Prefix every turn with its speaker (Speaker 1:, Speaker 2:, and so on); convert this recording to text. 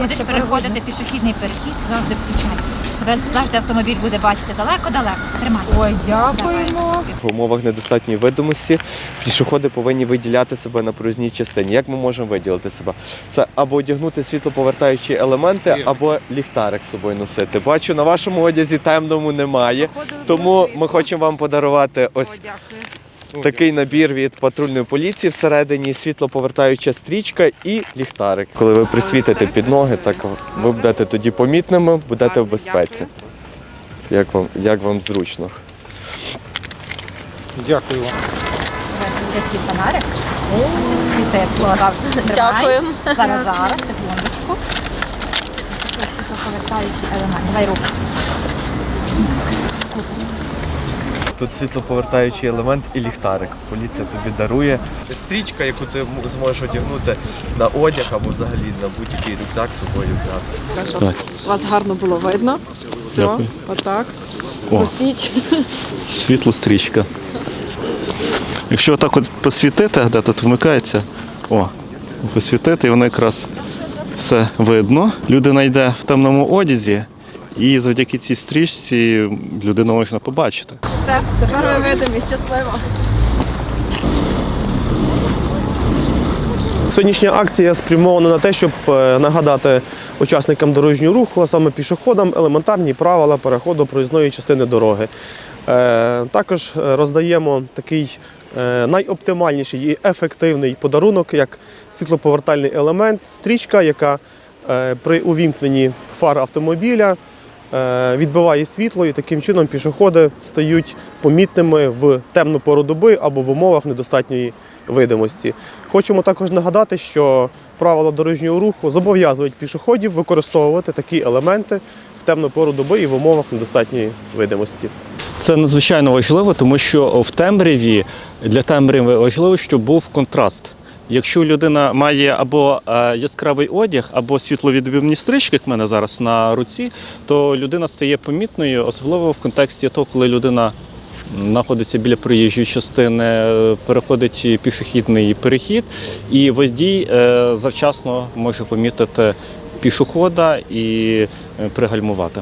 Speaker 1: Будеш переходити пішохідний перехід, завжди включай. Завжди автомобіль буде бачити далеко-далеко. Тримай.
Speaker 2: Ой, дякуємо.
Speaker 3: В умовах недостатньої видимості пішоходи повинні виділяти себе на проїзній частині. Як ми можемо виділити себе? Це або одягнути світлоповертаючі елементи, або ліхтарик з собою носити. Бачу, на вашому одязі темному немає, тому ми хочемо вам подарувати ось такий набір від патрульної поліції всередині, світлоповертаюча стрічка і ліхтарик. Коли ви присвітите під ноги, так ви будете тоді помітними, будете в безпеці. Як вам, як вам зручно?
Speaker 4: Дякую вам.
Speaker 1: Такий фонарик. Клас.
Speaker 2: Дякуємо.
Speaker 1: Зараз, зараз, секундочку. Світлоповертаючий елемент. Давай руку.
Speaker 3: Тут світлоповертаючий елемент і ліхтарик. Поліція тобі дарує. Стрічка, яку ти зможеш одягнути на одяг або взагалі на будь-який рюкзак з собою взяти.
Speaker 5: Вас гарно було видно. Все,
Speaker 6: Дякую.
Speaker 5: отак.
Speaker 6: О.
Speaker 5: Носіть.
Speaker 6: Світло стрічка. Якщо отак от посвітити, де тут вмикається, о, посвітити, і воно якраз все видно. Людина йде в темному одязі, і завдяки цій стрічці людину можна побачити.
Speaker 5: Все, тепер ви видимі, щасливо.
Speaker 4: Сьогоднішня акція спрямована на те, щоб е, нагадати учасникам дорожнього руху, а саме пішоходам, елементарні правила переходу проїзної частини дороги. Е, Також е, роздаємо такий найоптимальніший і ефективний подарунок, як світлоповертальний елемент, стрічка, яка при увімкненні фар автомобіля відбиває світло, і таким чином пішоходи стають помітними в темну пору доби або в умовах недостатньої видимості. Хочемо також нагадати, що правила дорожнього руху зобов'язують пішоходів використовувати такі елементи в темну пору доби і в умовах недостатньої видимості.
Speaker 6: Це надзвичайно важливо, тому що в темряві для темряви важливо, щоб був контраст. Якщо людина має або е, яскравий одяг, або світловідбивні стрічки, як в мене зараз на руці, то людина стає помітною, особливо в контексті того, коли людина знаходиться біля проїжджої частини, е, переходить пішохідний перехід, і водій е, завчасно може помітити пішохода і пригальмувати.